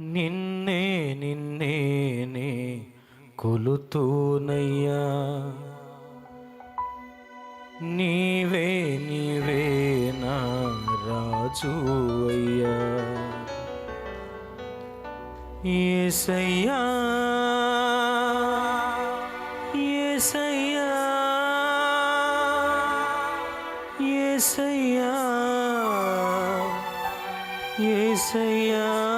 నిన్నే నిన్నేనే కొలుతూనయ్యా. నీవే నీవే నా రాజు అయ్యా. ఏసయ్యా ఏసయ్యా ఏసయ్యా ఏసయ్యా.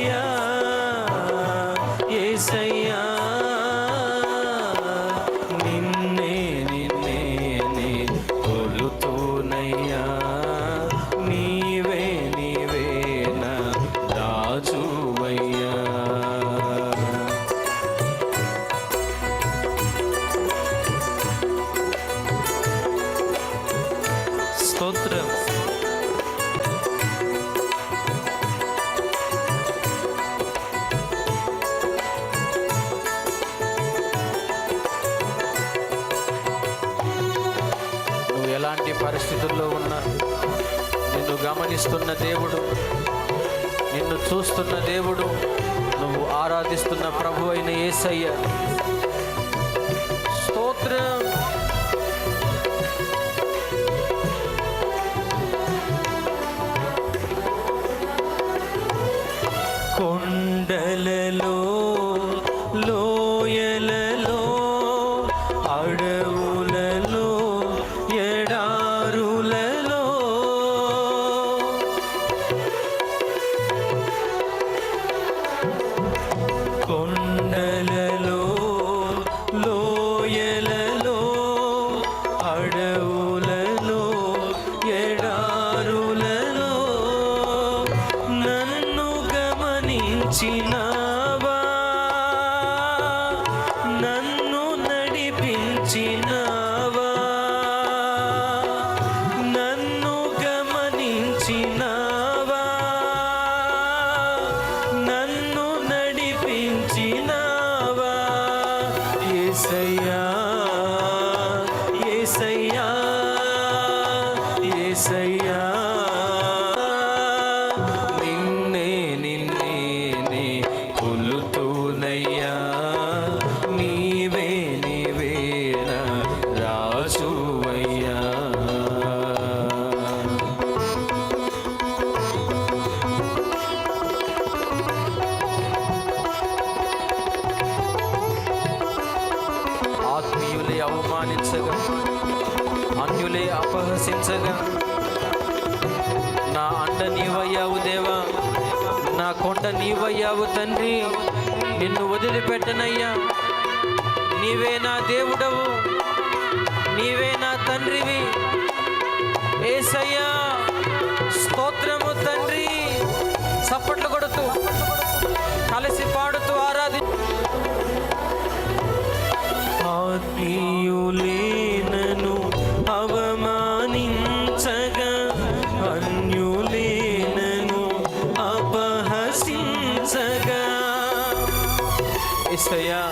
స్తోత్రం నువ్వు ఎలాంటి పరిస్థితుల్లో ఉన్నా నిన్ను గమనిస్తున్న దేవుడు నిన్ను చూస్తున్న దేవుడు నువ్వు ఆరాధిస్తున్న ప్రభు అయిన యేసయ్య స్తోత్రం. నీవయ్యావు తండ్రి. నిన్ను వదిలిపెట్టనయ్యా. నీవే నా దేవుడవు. నీవే నా తండ్రివి. ఏసయ్యా స్తోత్రము తండ్రి. చప్పట్లు కొడుతూ 怎样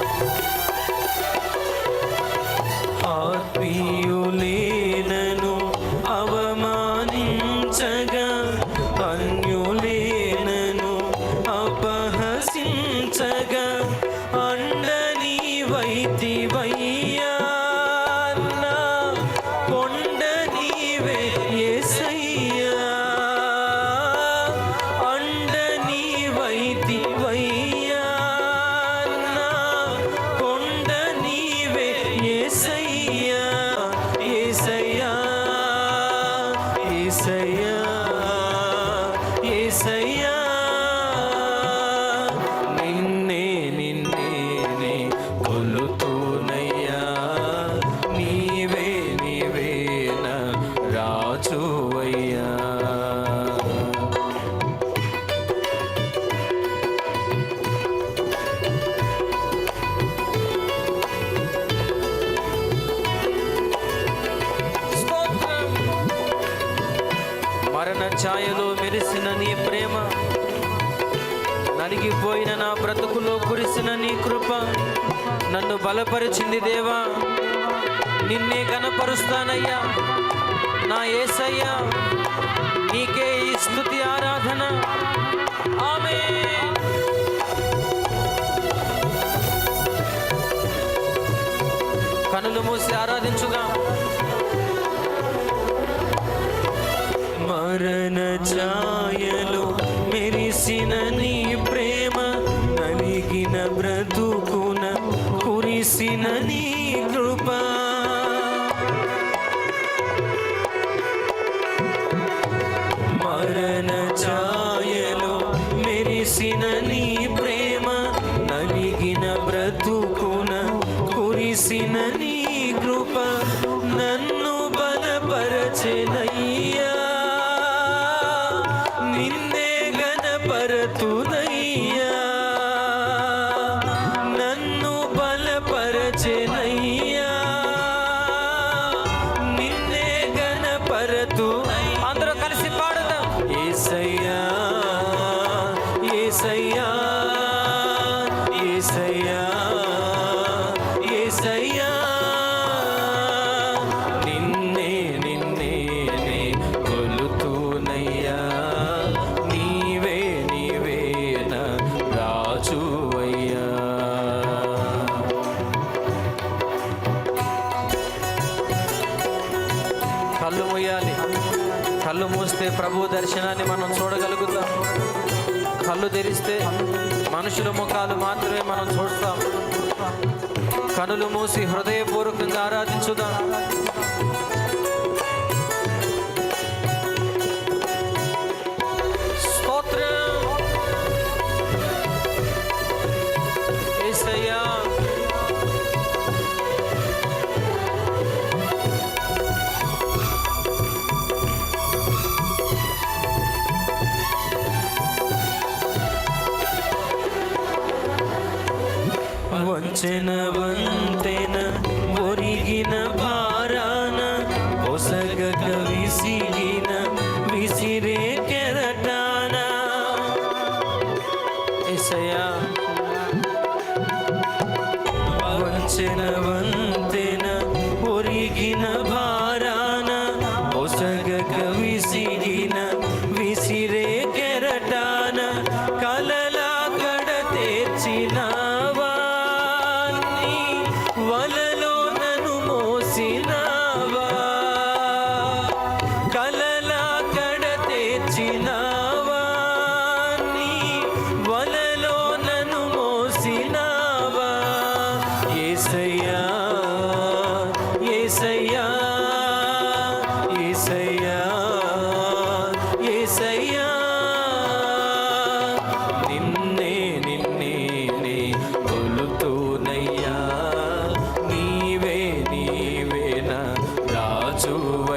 నలిగిపోయిన నా బ్రతుకులో కురిసిన నీ కృప నన్ను బలపరిచింది దేవా. నిన్నే గనపరుస్తానయ్యా నా ఏసయ్యా నీకే ఈ స్థుతి ఆరాధన. ఆమె కనులు మూసి ఆరాధించుగా. మరణ చా కురిసిన నీ కృప నన్ను ప్రభు దర్శనాన్ని మనం చూడగలుగుతాం. కళ్ళు తెరిస్తే మనుషుల ముఖాలు మాత్రమే మనం చూస్తాం. కనులు మూసి హృదయపూర్వకంగా ఆరాధించుదాం. In Sustainable.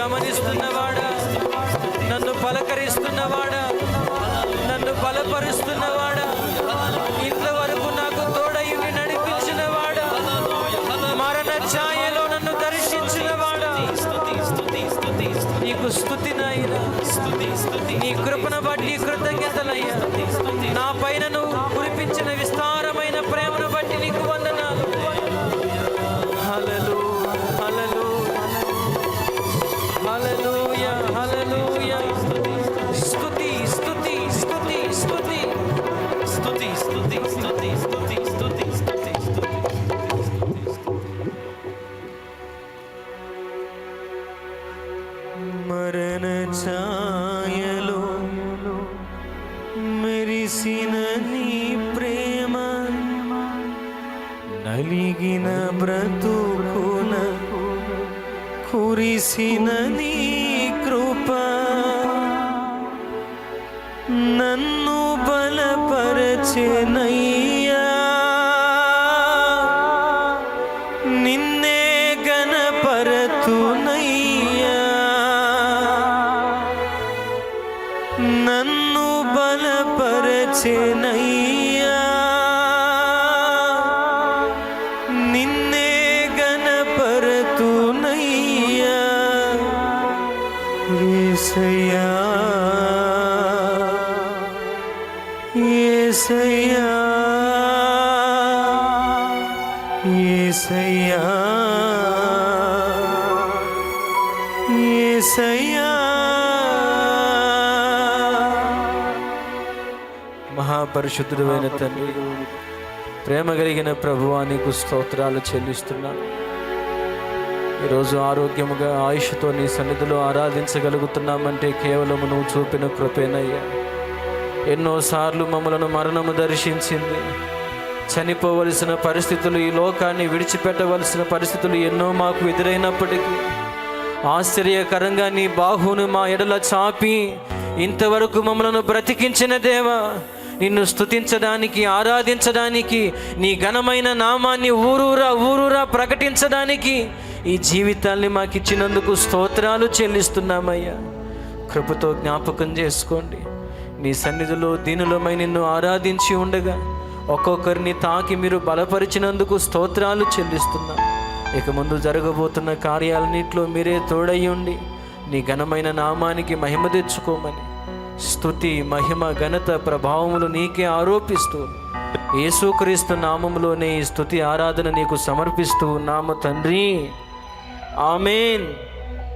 గమనిస్తున్నవాడా? నన్ను పలకరిస్తున్నవాడా? నన్ను బలపరుస్తున్నవాడా? నీ ప్రేమ నలిగిన బ్రతుకున కురిసిన నీ కృప నన్ను బలపరచెనయ్యా. నిన్నే గణపరతునయ్యా నన్ను కాచే నయ్యా. నిన్నే గణపరతు నయ్యా ఏసయ్యా. ఏసయ్యా. ఏసయ్యా. ఏసయ్యా. మహాపరిశుద్ధుడైన తండ్రి ప్రేమ కలిగిన ప్రభువా నీకు స్తోత్రాలు చెల్లిస్తున్నాను ఈరోజు ఆరోగ్యముగా ఆయుష్తో నీ సన్నిధిలో ఆరాధించగలుగుతున్నామంటే కేవలం నువ్వు చూపిన కృపేనయ్యా. ఎన్నోసార్లు మమ్మలను మరణము దర్శించింది. చనిపోవలసిన పరిస్థితులు ఈ లోకాన్ని విడిచిపెట్టవలసిన పరిస్థితులు ఎన్నో మాకు ఎదురైనప్పటికీ ఆశ్చర్యకరంగా నీ బాహును మా ఎడల చాపి ఇంతవరకు మమ్మలను బ్రతికించిన దేవా నిన్ను స్తుతించడానికి ఆరాధించడానికి నీ ఘనమైన నామాన్ని ఊరూరా ఊరూరా ప్రకటించడానికి ఈ జీవితాల్ని మాకిచ్చినందుకు స్తోత్రాలు చెల్లిస్తున్నామయ్యా. కృపతో జ్ఞాపకం చేసుకోండి. నీ సన్నిధిలో దీనులమై నిన్ను ఆరాధించి ఉండగా ఒక్కొక్కరిని తాకి మీరు బలపరిచినందుకు స్తోత్రాలు చెల్లిస్తున్నాం. ఇక ముందు జరగబోతున్న కార్యాలన్నింటిలో మీరే తోడయ్యుండి నీ ఘనమైన నామానికి మహిమ తెచ్చుకోమని స్థుతి మహిమ ఘనత ప్రభావములు నీకే ఆరోపిస్తూ యేసుక్రీస్తు నామములోనే ఈ స్థుతి ఆరాధన నీకు సమర్పిస్తూ నామ తండ్రి. ఆమెన్.